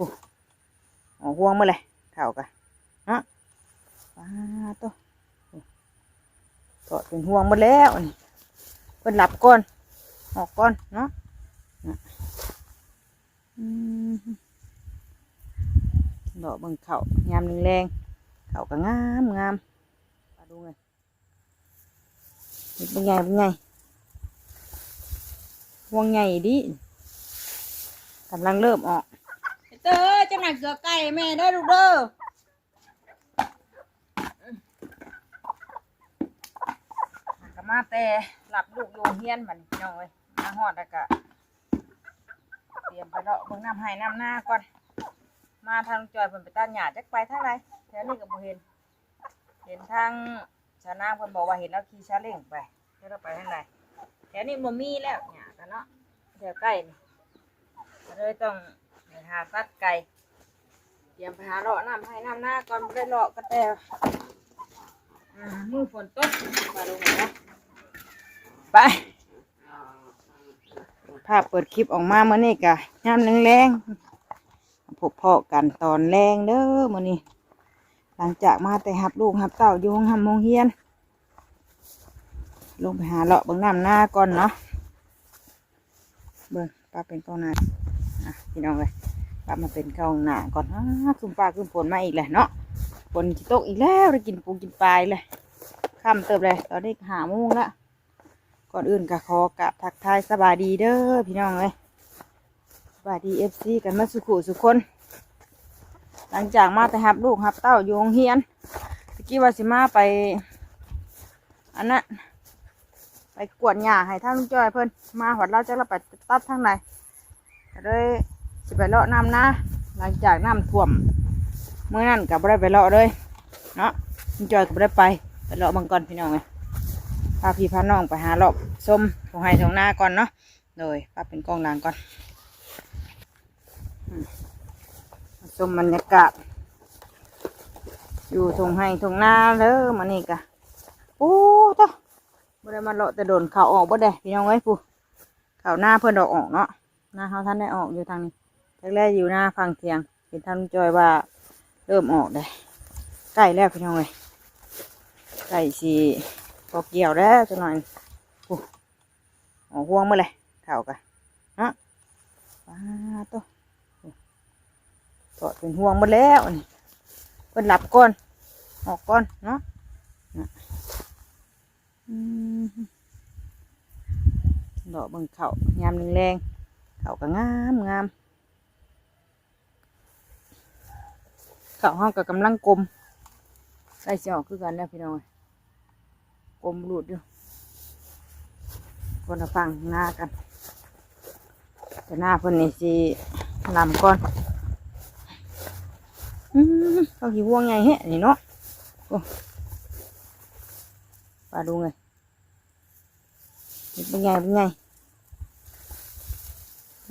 อ้ห่วงมาเลยเข่ากันเนาะป้าตัวก็เป็นห่วงหมดแล้วนี่เพิ่นหลับก่อนออกก่อนเนาะน่ะอืมดอกเบิ่งเข่ายามแรงเข่าก็งามงามมาดูไงนี่เป็นไงเป็นไงห่วงใหญ่ดิกำลังเริ่มออก เตอจังหนักเกลือไก่แม่ได้ลูกเด้อก็มาแต่หลับลูกอยู่เฮียนบันน้องเอ้ยมาฮอดแล้วก็เตรียมไปเลาะเบิ่งน้ำให้น้ำหน้าก่อน มาทางจอยเพิ่นไปตัดหญ้าจักไปทางไหนแถวนี้ก็บ่เห็น เห็นทางชาวนางเพิ่นบอกว่าเห็นแล้วขี่ชาเล้งไปเดี๋ยวเราไปทางไหนแถวนี้บ่มีแล้วหญ้ากันเนาะแถวใกล้นี่ก็เลยต้อง หาสัตว์ไก่เตรียมไปหาเลาะน้ำให้น้ำหน้าก่อนบ่ได้เลาะก็แต่มือฝนตกมาลงไหนะไปภาพเปิดคลิปออกมาเมื่อนี้กะยามแรงๆพบพอกันตอนแรงเด้อมื่อนี้หลังจากมาแต่หับลูกหับเต่าอยู่ห้องหำโมงเฮียน ลงไปหาเลาะเบิ่งน้ำหน้าก่อนเนาะเบิ่งป้าเป็นกองหน้าอะพี่น้องเลย ป้ามาเป็นกองหน้าก่อนอ้าคุมฟ้าคุมฝนมาอีกแหละเนาะฝนที่ตกอีกแล้วได้กินปูกินปลายเลยค่ำเติบเลยตอนนี้หาโมงละก่อนอื่นก็ขอกราบทักทายสบายดีเด้อพี่น้องเลยสบายดีเอฟซีกันมาสุขุสุขคน หลังจากมาแต่หับลูกหับเต้าอยู่โรงเฮียนตะกี้วาสิมาไป อันนั้นไปกวดหญ้าให้ท่านลุงจ้อยเพิ่นมาหอดเราจะเราไปตัดทางไหนก็เลย สิไปเลาะน้ำนะ หลังจากน้ำท่วมเมื่อนั้นกับได้ไปเลาะเลยเนาะคุณจอยกับได้ไปไปเลาะบังก่อนพี่น้องไงพาพี่พาน้องไปหาเลาะส้มของไห้ทองหน้าก่อนเนาะโดยป้าเป็นกล้องหลังก่อนอืมมาชมบรรยากาศ อยู่ทงไห้ทงหน้าเด้อมานี่กะโอ้ต้อบ่ได้มาเลาะแต่โดนเขาออกบ่ได้พี่น้องไว้ยผู้เขาหน้าเพื่อนดอกออกเนาะหน้าเขาท่านได้ออกอยู่ทางนี้ แรกๆอยู่หน้าฟังเทียง เห็นท่านลุงจอยว่าเริ่มออกเลยใกล้แล้วพี่น้องเลยใกล้สีพอเกี่ยวแล้วจังหน่อยโอ้ออกห่วงมาเลยเข่ากันฮะป้าตัวโอ้ก็เป็นห่วงหมดแล้วนี่เป็นหลับก่อนออกก่อนเนาะน่มดอกเบิ่งเข่ายามแรงๆเข่าก็งามงาม ขาวห้องกับกำลังกลมใส่เสียออกคือกันแล้วพี่น้องเอ้ยกลมหลุดอยู่คนละฟังหน้ากัน แต่หน้าเพิ่นนี่สิลำก่อนเขาขี้วงไงเฮะนี่เนาะปลาดูไงนี่เป็นไงเป็นไง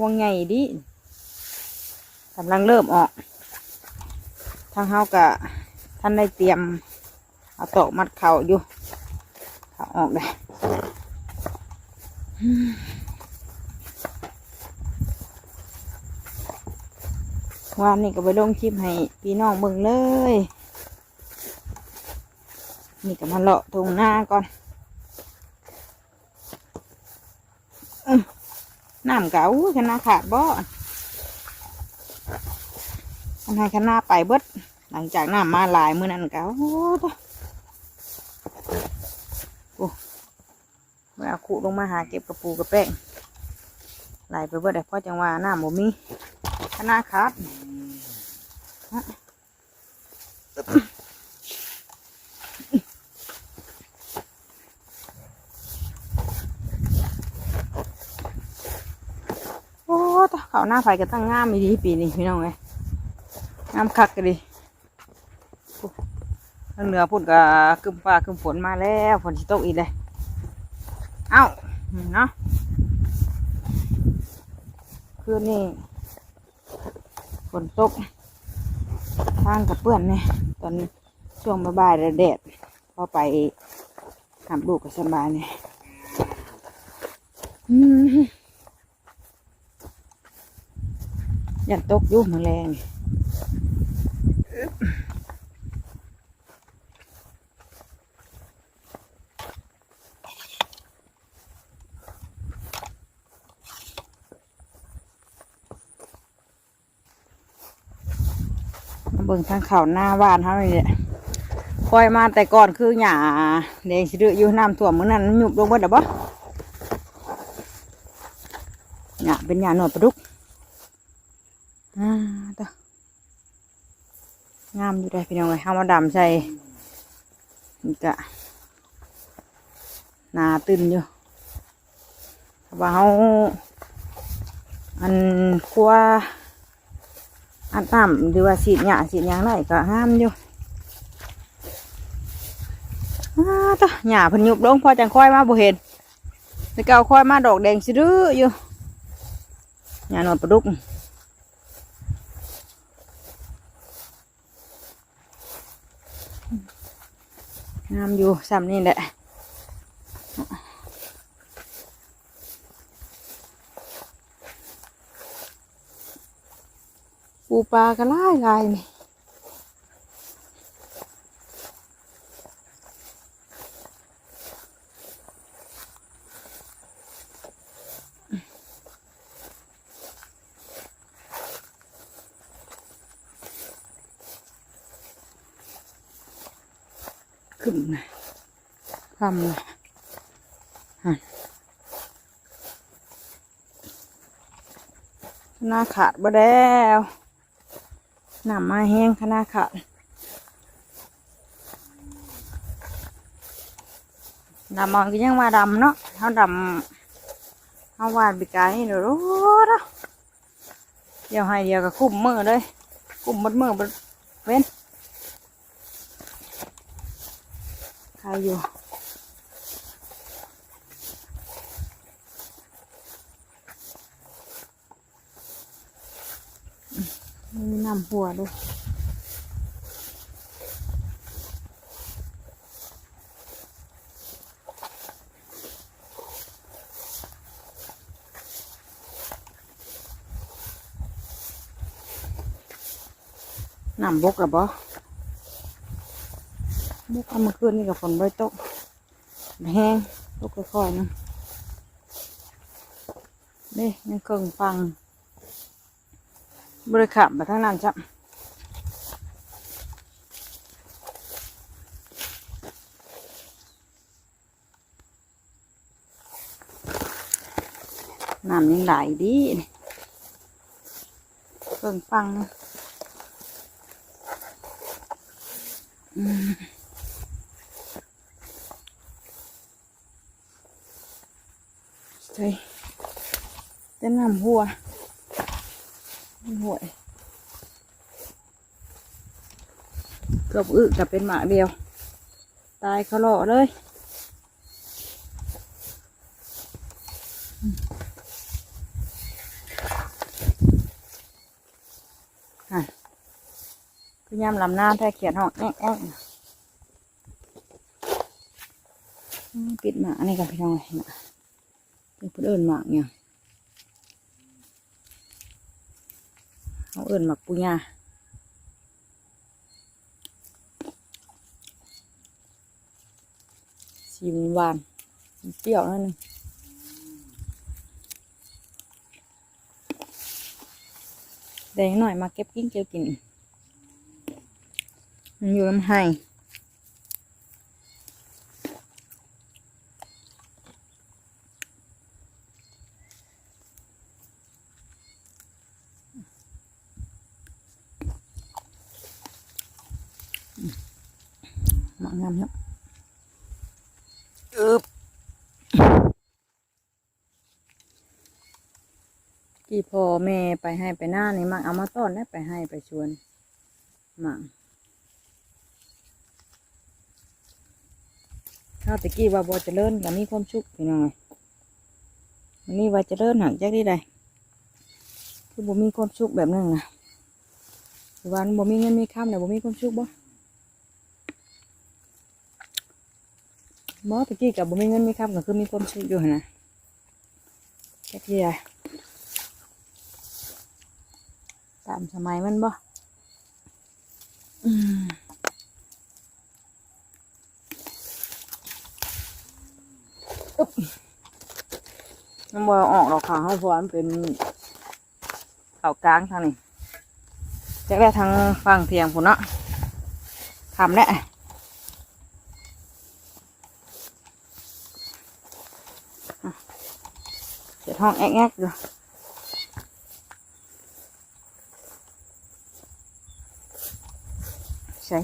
วงไงดิกำลังเริ่มออกางเฮากะท่านได้เตรียมเอาโต๊ะมัดเข่าอยู่เข่าออกเลยวานนี่ก็ไปลงคลิปให้พี่น้องเบิ่งเลย นี่ก็มาเลาะตรงหน้าก่อนอื้อน้ำเก่าขนาดขาดบ่อันให้ขนาดไปเบิด ลังจากน้ำมาหลายมื้อนั้นก็โอ้โหโอ้เวลาขุลงมาหาเก็บกระปูกระแป้งไหลไปเบิดได้พราะจังว่าน้ำบ่มีขนาดขาดโอ้ตะเขาหน้าไฟก็ตั้งงามีดีปีนี้พี่น้องเอ้ยน้ำคักกันดิ ทางเหนือพุ่นก็กึมฟ้ากึมฝนมาแล้วฝนสิตกอีกเลยเอ้าเนาะคืนนี้ฝนตกทางกับเปื้อนเนี่ยตอนช่วงบ่ายๆแดดพอไปทำลูกกับสบายเนี่ยอยันตกยุ่มาแรง เบิ่งทางเขาหน้าบ้านเขาเลยเนี่ยคอยมาแต่ก่อนคือหญ้าแดงสิเดืออยู่น้ำท่วมมื้อนั้นหยุบลงบิดเด้อบ่หญ้าเป็นหญ้าหนวดปลาดุกอ่าต่องามอยู่ได้พี่น้องเลยห้ามาดำใส่นี่กะนาตื่นอยู่เพราว่าเขาอันครัว อันน้ำหรือว่าสีดหยาสีดหยางไรก็งามอยู่อ่าต่อหยาพันยุบลงพอจังค่อยมาบ่เห็นแล้วก็เอาค่อยมาดอกแดงสิดื้ออยู่หยาหนวดปลาดุกงามอยู่ซ้ำนี่แหละ ปูปลาก็ไล่ไล่นี่ขึ้นนะคำนะหันหน้าขาดบ่แล้ว น้ำมาแห้งขนาดขาดดำมันก็ยังมาดำเนาะเขาดำเขาวาดบิกายนี่เดี๋ยวรู้เนาะเดี๋ยวให้เดียวก็คุ้มมือเลยคุ้มหมดมือเบิดเว้นใครอยู่อืมมี นำหัวด้วยน้ำบกหรอบ่มุกเอามาคืนนี่กับฝนใบตกแห้งตกค่อยๆนะนี่ยังเกิงฟัง บริขับมาทั้งนั้นจ้ะน้ำยังไหลดีเกิงฟังอืมใช่จะนน้ำหัว หัวเกือบอึกับเป็นหมาเดียว ตายเขาหล่อเลยอะคือยำลำหน้าแท้เขียนห้องแอ๊ะแอ๊ะปิดหมานนี้กันพี่น้องเห็นไหมเป็นคนเอิญหมากเนี่ย เขาเอิญหมากปุญญาสีมันหวานมันเปรี้ยวนั่นนึงแดงหน่อยมาเก็บกินเก็บกินมันอยู่ลำไห้ มางามเนาะอึบกี่พ่อแม่ไปให้ไปหน้านี่มักเอามาต้อนได้ไปให้ไปชวนหมังข้าวตะกี้ว่าบอเจริญก็มีความสุขพี่น้องเอ้ยวันนี้ว่าเจริญหักจากที่ใดคือบ่มีความสุขแบบนั้นนะหรือว่าบ่มีเงินมีคำแต่บ่มีความสุขบ่ บ่ตะกี้กับบ่มีเงินมีคำก็คือมีความสุขอยู่นะแค่ที่ใดตามสมัยมันบ่อืมอึ๊บมันบ่ออกหรอกค่ะเพราะว่ามันเป็นเขากลางทางนี้จะได้ทางฝั่งเทียงพุ่นเนาะทำแหละอะ เสียท้องแอ๊กๆอยู่ใช่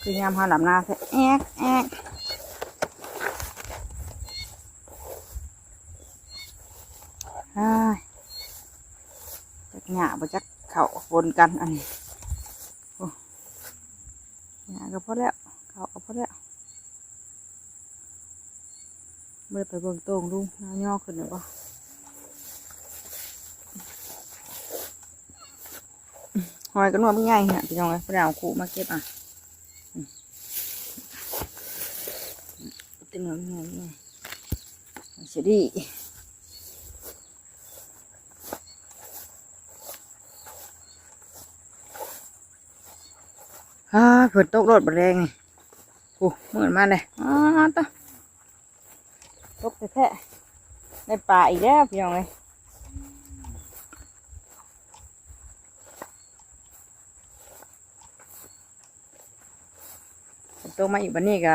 คือยามหาลำนาใช่แอ๊กแอ๊กจักหยาบจักเข่าบนกันอันนี้หยาก็พอแล้ว เข่าก็พอแล้ว ไม่ได้ไปเบิ่งโต่งลุงน้าย่อขึ้นหรือเปล่าหอยกันว่าไม่ง่ายฮะพี่น้องเลยพระดาวคูมาเก็บอะอืมเต็มเลยง่ายง่ายเสียดีฮ่าฝนตกรถบดแรงไงโอ้เหมือนมาเลยอ๋อตะ ตกแท้ๆในป่าอีกแล้วพี่น้องเลยตกมาอีกวันนี้ก็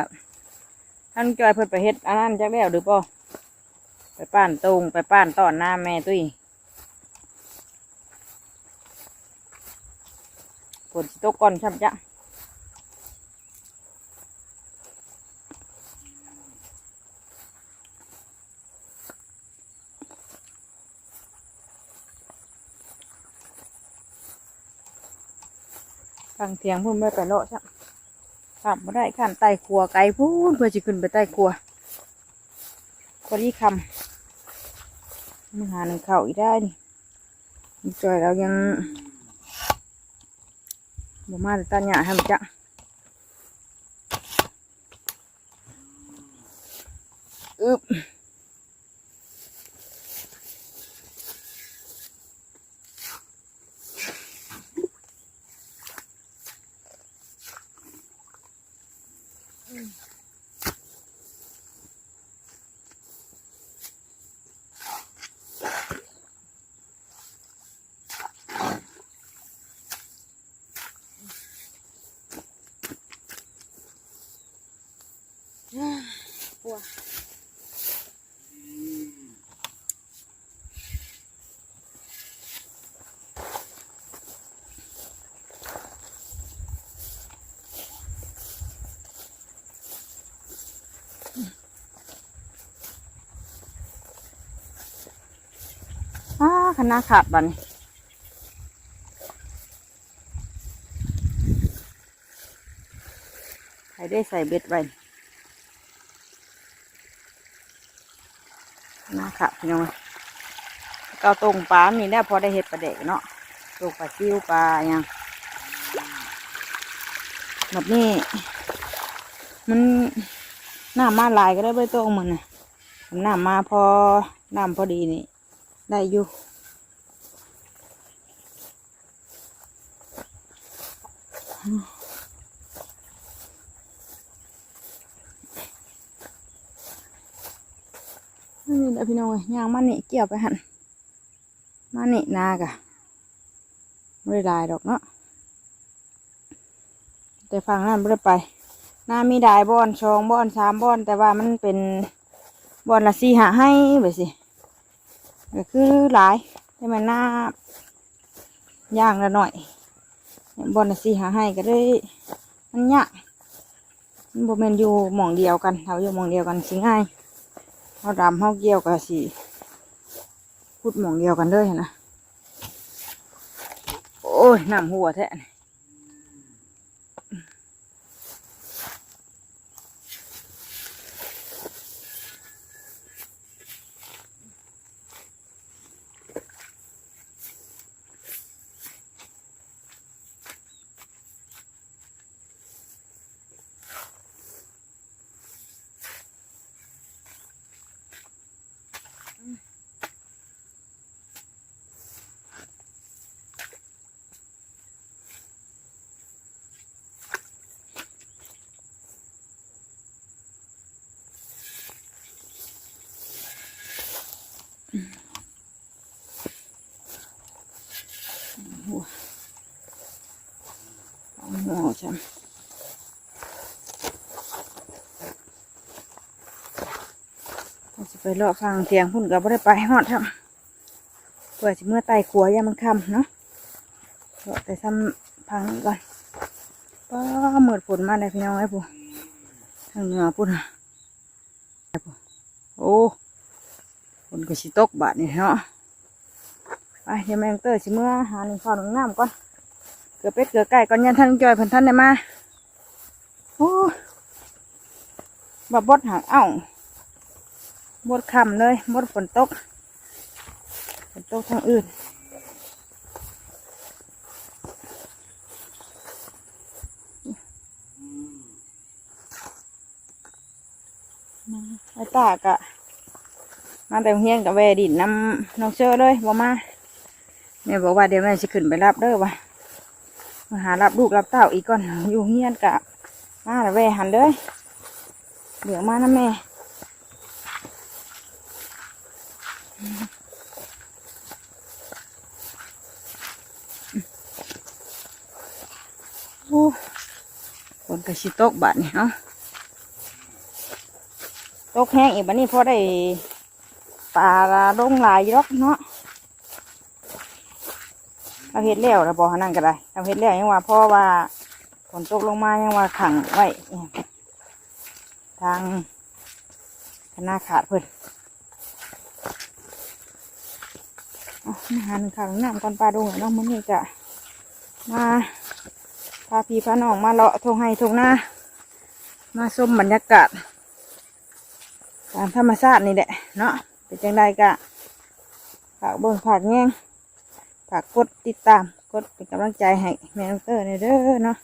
ท่านจอยเพิ่นไปเฮ็ดอันนั้นจักแล้วหรือเปล่าไปป้านตรงไปป้านตอนหน้าแม่ตุ้ยฝนตกก่อนช่ำจ้ะางเทียงพุ่นไม่ไปโลดจ้ะขับมาได้ขันไต่ครัวไกลพูนเพื่อจะขึ้นไปใต้ครัวพอดีคำมือหาหนึ่งเข่าอีกได้นี่จอยเรายังบ่มาแต่ตาหยาให้มันจ้ะอึบัวอ้าคณะขาดบันใครได้ใส่เบ็ดไว้ นะค่ะพี่น้องเกาตรงปลามีได้พอได้เห็ดปลาเด็กเนาะตกปลาซิวปลาอย่างแบบนี้ มันน้ำมาลายก็ได้ใบตองมันนะน้ำมาพอน้ำพอดีนี่ ได้อยู่ น้องย่างมันนี่เกี่ยวไปหันมันนี่นากะไม่ได้ลายดอกเนาะแต่ฟังนั่นไม่ได้ไปน้ามีได้บอนชองบอนสามบอน แต่ว่ามันเป็นบอนละสี่หาให้ไปสิก็คือหลายแต่มันหน้าย่างละหน่อยบอนละสี่หาให้ก็ได้มันยากมันบ่แมนอยู่หม่องเดียวกันเขาอยู่หม่องเดียวกันสิง่าย เขาดำเขาเกี่ยวกับสีพูดหมองเดียวกันเลยนะ โอ้ยน้ำหัวแท้ หัวเอาหัวจะไปเลาะฟางเตียงพุ่นกับไม่ได้ไปหอดครับเพื่อจะเมื่อไตขัวยามันคำเนาะเลาะแต่ซ้ำพังก่อนป้าเมื่อฝนมาเลยพี่น้องไอ้ปู่ทางเหนือปุ่นไอ้ปู่โอ้ นก็สิตกบาดนี่เนาะไปเดี๋ยวแมงเตอร์สิเมื่อหาหนึ่งข้าวหนึ่งน้ำก่อนเกลือเป็ดเกลือไก่ก่อนยันท่านจอยเพิ่นท่านได้มาโอ้บบดหางเอ้าบดคำเลยบดฝนตกฝนตกทางอื่นไอ้ตากอะ มาแต่งเฮียนกับแวดินน้ำน้องเชอเลยบ่มาแม่บอกว่าเดี๋ยวแม่จะขึ้นไปรับเด้อว่ะมาหารับลูกรับเต้าอีกก่อนอยู่เฮียนกะมาแล้วแวหันเลยเดี๋ยวมานะแม่โอ้คนกระชิตกบาดนี่เนาะตกแห้งอีกบัดนี้พอได้ ปลาลงหลายอยู่หรอกเนาะเราเฮ็ดแล้วเราบอกนั่นก็ได้เราเฮ็ดแล้วยังว่าเพราะว่าฝนตกลงมายังว่าขังไว้ทางคณะขาดเพิ่นอามาหาหนึ่งข้าวหนึ่งน้ำก่อนปลาดุงเนาะมื้อนี้จะมาพาพี่พาน้องมาเลาะทงให้ทงหน้ามาชมบรรยากาศตามธรรมชาตินี่แหละเนาะ เป็นจังไดกะฝากเบิ่งฝากแง่งฝากกดติดตามกดเป็นกำลังใจให้แม่เตอร์ในเด้อเนาะ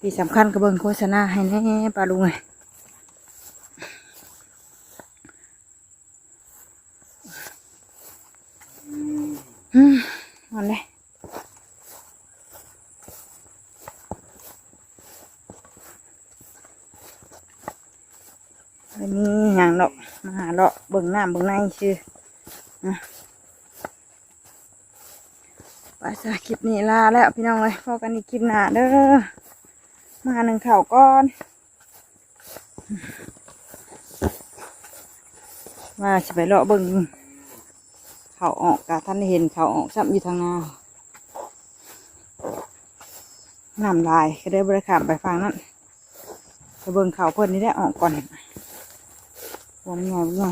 ที่สำคัญก็เบิ่งโฆษณาให้แน่ปลาลุงไงอืมเอันเลยม่มีอย่างดอก มาหาเลาะเบิ่งน้ำเบิ่งในชื่อไปสาคลิปนี้ลาแล้วพี่น้องเลยพอกันอีกคลิปหน้าเด้อมาหนึ่งเข่าก้อนว่าจะไปเลาะเบิ่งเข่าออกกะท่านเห็นเข่าออกซ้ำอยู่ทางหนาน้ำลายก็ได้บริขามไปฟังนั้นไปเบิ่งเข่าเพิ่อนนี่ได้ออกก่อน วมไงวมไง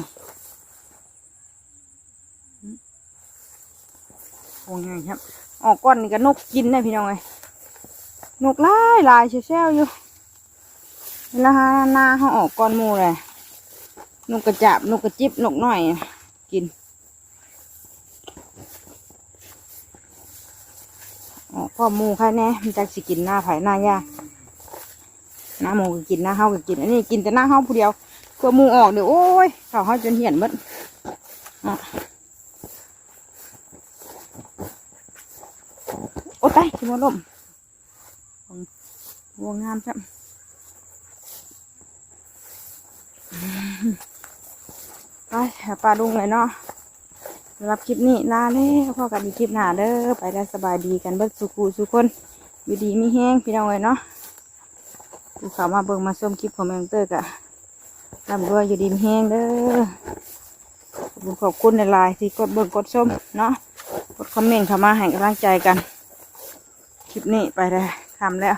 วมไงครับ ออกก้อนนี่ก็นกกินนะพี่น้องเอ้ยนกลายลายเชี่ยวอยู่เวลาหาหน้าเขาออกก้อนมูเลยนกกระจาบนกกระจิบนกหน้อย กิน ออกพ่อหมูใครแน่มันจะสิกินหน้าไผ่หน้ายาหน้าหมูก็กินหน้าเฮาก็กิน อันนี้กินแต่หน้าเฮาผู้เดียว เพื่อหมูออกเดี๋ยวโอ้ยเขาเฮาจนเหี่ยนมดอะโอ้ตายที่มันล่มวัวงามจังไปหาปลาดุงเลยเนาะสำหรับคลิปนี้ลาแล้วพอกันอีกคลิปหน้าเด้อไปแล้สบายดีกันเบิดสุขูสุคนอยู่ดีมีแห้งพี่น้องเลยเนาะผู้เขามาเบิ่งมาชมคลิปของแมงเตอร์กะ ร่ำรวยอยู่ดีมีแห้งเด้อขอบคุณขอบคุณในไลน์ที่กดเบิ่งกดชมเนาะกดคอมเมนต์เข้ามาให้กำลังใจกัน คลิปนี้ไปเลยทำแล้ว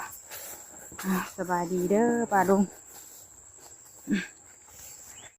อ่าสบายดีเด้อป่าลุงอืม